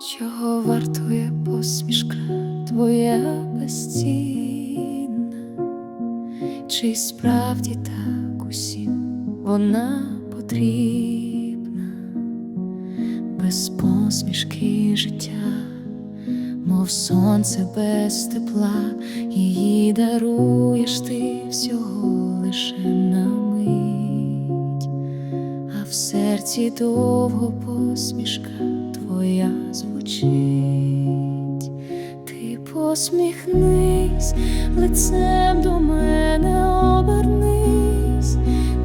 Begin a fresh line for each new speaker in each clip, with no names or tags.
чого вартує посмішка твоя безцінна, чи справді так усім вона потрібна, без посмішки життя, мов сонце без тепла, її даруєш ти всього лише на мить, а в серці довго посмішка твоя звучить, ти посміхнись, лицем до мене обернись,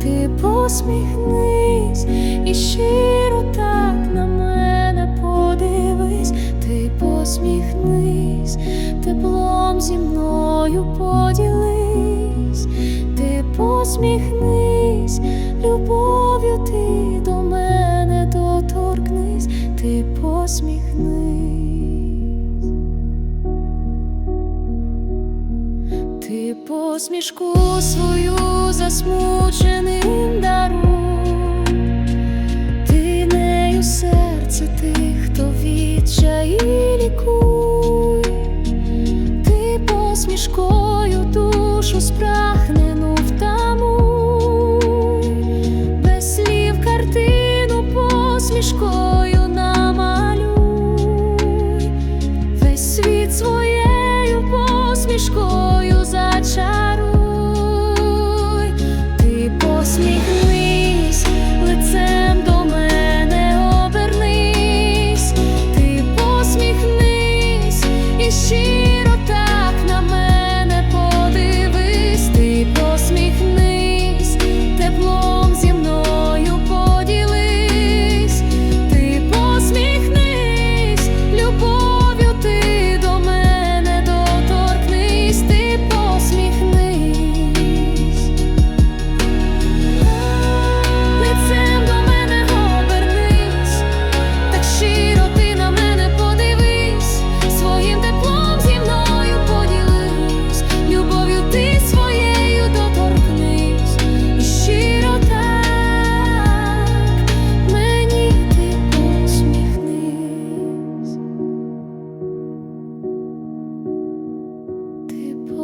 ти посміхнись і щиро так на мене подивись, ти посміхнись, теплом зі мною поділись, ти посміхнись, любов'ю посміхнись, ти посмішку свою засмученим даруй, ти нею серце тих, хто відчаї лікуй, ти посмішкою душу спрахнену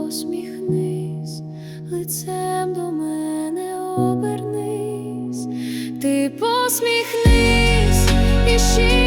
посміхнись, лицем до мене обернись, ти посміхнись і ще.